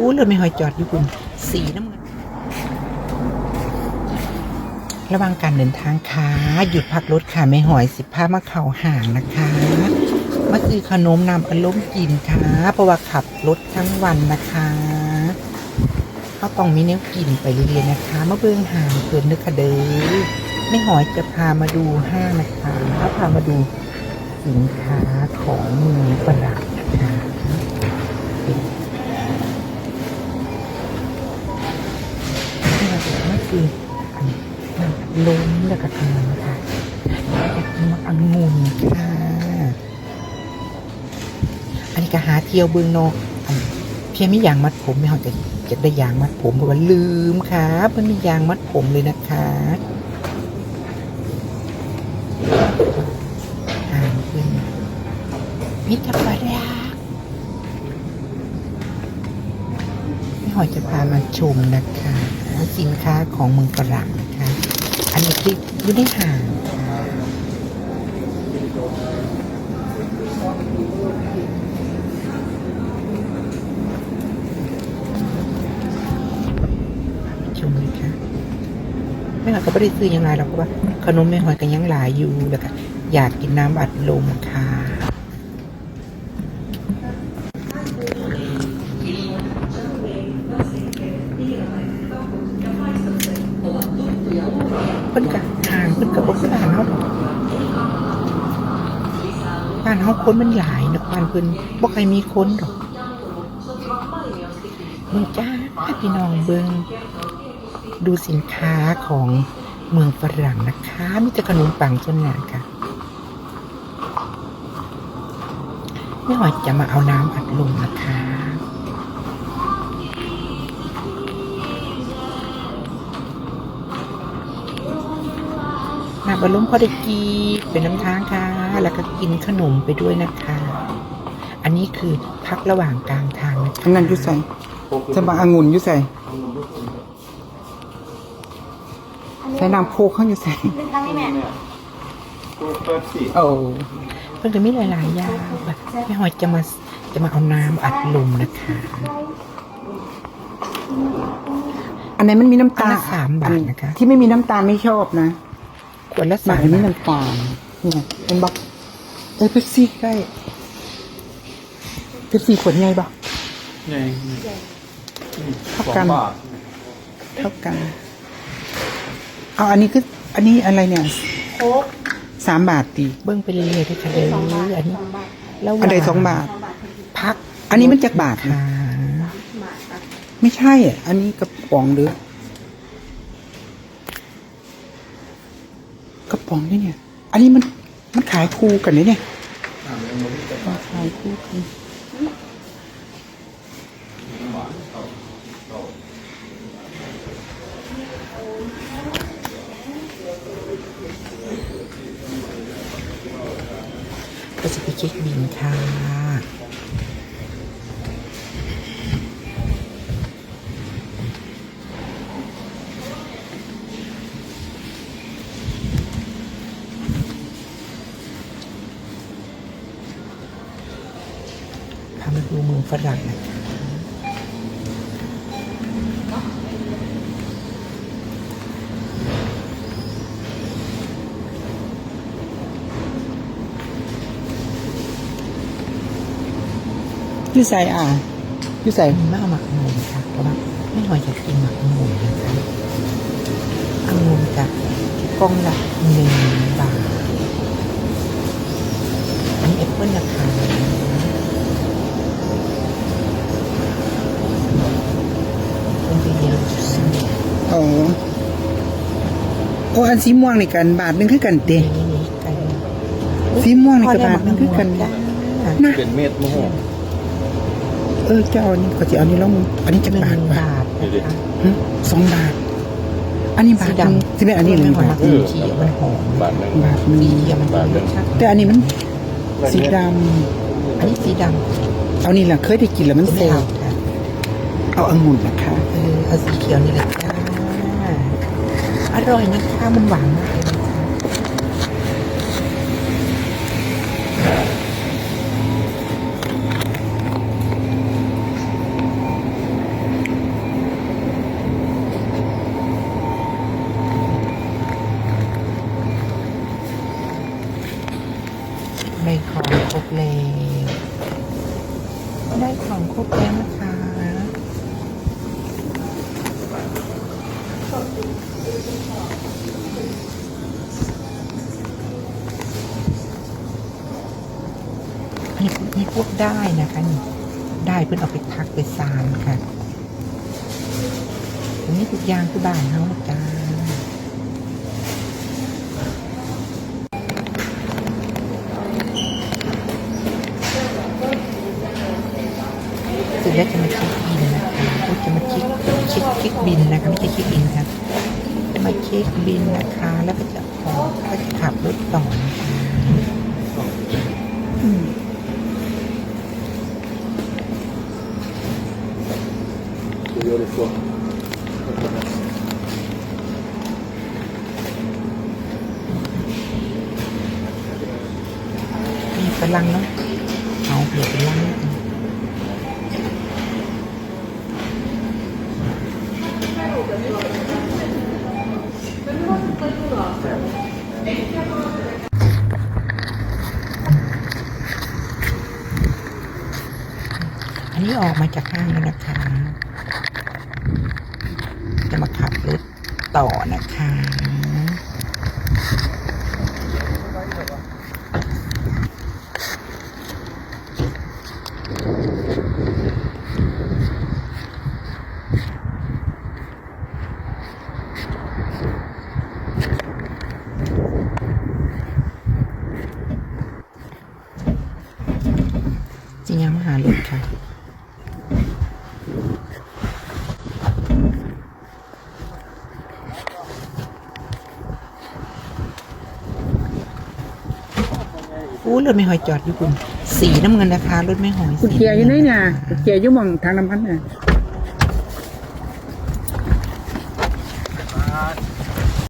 พูดเลยไม่หอยจอดอยู่คุณสีน้ำเงินระหว่างการเดินทางค่ะหยุดพักรถค่ะไม่หอยสิบผ้ามาเข่าห่างนะคะมาซื้อขนมนำอารมณ์กินค่ะเพราะว่าขับรถทั้งวันนะคะเขาต้องมีแนวกินไปเรื่อยๆนะคะมาเบื้องห่างเกินนึกค่ะเด้อไม่หอยจะพามาดูห้างนะคะพามาดูสินค้าของเมืองประหลาดนะคะ ที่เราจะไม่ คืออันล้มแล้วก็ทำนะคะจะกินมักองุ่นค่ะอันนี้ก็หาเที่ยวเบืองนอกอันเพียงไม่ยางมัดผมไม่เขาจะจะได้ยางมัดผมเพราะว่าลืมค่ะมันมียางมัดผมเลยนะคะอ่านเป็นพิธภัณฑ์พี่หอยจะพามาชมนะคะ สินค้าของเมืองฝรั่งนะคะอันนี้คืออยู่ในห่างค่ะชมเลยค่ะไม่หอยก็ไม่ได้ซื้อยังไงหรอกเพราะว่าขนมไม่หอยกันยังหลายอยู่แล้วก็อยากกินน้ำอัดลมค่ะ เพิ่นกับทางเพิ่นกับบ่คือบ้านเฮาดอกบ้านเฮาคนมันหลายเนาะบ้านเพิ่นบ่ใครมีคนดอกเบิ่งจ้าพี่น้องเบิ่งดูสินค้าของเมืองฝรั่งนะคะ มีแต่ขนมปังส่วนใหญ่ค่ะไม่ว่าจะมาเอาน้ำอัดลมนะคะ น้ำอารมณ์พอได้กีเป็นน้ำทางค่ะ แล้วก็กินขนมไปด้วยนะคะ อันนี้คือพักระหว่างกลางทางนะคะอันนั้นอยุ่ใส่จะมาองุ่นอยุ่ใส่ใส่น้ำโคกเข้าอยู่ใส่เป็นครั้งนี้แม่โอ้เพิ่งจะมีหลายๆอย่างแบบแม่หอยจะมาจะมาเอาน้ำอัดลมนะคะ อันไหนมันมีน้ำตาลอันละสามบาทนะคะ ที่ไม่มีน้ำตาลไม่ชอบนะ ขวดละบาสาทมอันนี้บาทน้ำตาลเนี่ยเป็นบอกเออเป๊ปซี่ได้เป๊ปซี่ขวดใหญ่ปะ ไงเท่าสองกันบาทเท่ากัน เอาอันนี้คืออันนี้อะไรเนี่ยโค้กสามบาทตีเบิ้งไปเรื่อยๆด้วยค่ะเด้อสองบาทอันนี้สองบาทแล้วอันใดสองบาท สองบาทพอดีพัก อันนี้มันจากบาทนะค่ะบาทค่ะไม่ใช่อะอันนี้กระป๋องหรือกระ ป๋องนี่เนี่ย อันนี้มันมันขายคู่กันเนี่ยเนี่ยมันขายคู่กันก็จะไปเช็คบินค่ะ ดูเมืองฝรั่งนะคะยูใส่อะยูใส่มีมากหมักงุ่นค่ะเพราะว่าไม่หอยจะกินหมักงุ่นะคะองุ่นกับกล่องละหนึ่งบาทอันนี้แอปเปิ้ลราคา โอ้อันสีม่วงนี่กันบาทหนึงคือกันเตะนี่นี่กันสีม่วงนี่กับบาทหนึงคือกันจ้านะเป็นเม็ดมะม่วงเออเจ้าอันนี้ก็จะเอานี่ลองอันนี้จะหนึ่งบาทบาทบาทนะคะหึสองบาท อันนี้บาทหนึ่งที่เป็นอันนี้หนึ่งบาท สีเขียวมันหอมบาทหนึ่งบาทหนึ่ง สีเขียวมันบาทหนึ่งชัดแต่อันนี้มันสีดอันนี้สีดำำเอานี่แหละเคยได้กินแล้วมันไม่แซ่เอาบค่ะเอาองุ่นนะคะ เออเอาสีเขียวนี่แหละจ้า อร่อยนะคะมันหวานมาก พวกได้นะคะนี่ได้เพื่อนเอาไปทักไปซานค่ะตรงนี้ทุกอย่างคือบ้านเขาจ้าสร็จแล้วจะมาเช็คบินนะคะก็จะมาเช็คเช็คเช็คบินนะคะไม่ใช่เช็คบินค่ะจะมาเช็คบินนะคะ แล้วก็จะออก็จะขับรถต่อนะคะ มีฝรั่งเนาะเอาเผื่อเป็นลังอันนี้ออกมาจากห้างแล้วนะคะจะมาขับรถ ต่อนะคะจะยังมาหารถค่ะ อู้รถไม่หอยจอดอยู่คุณสีน้ำเงินนะคะรถไม่หอยกุญสีแจอยู่ไหนำงิเนี่ยกุญแจอยู่หมองทางน้ำพันเนี่ยอ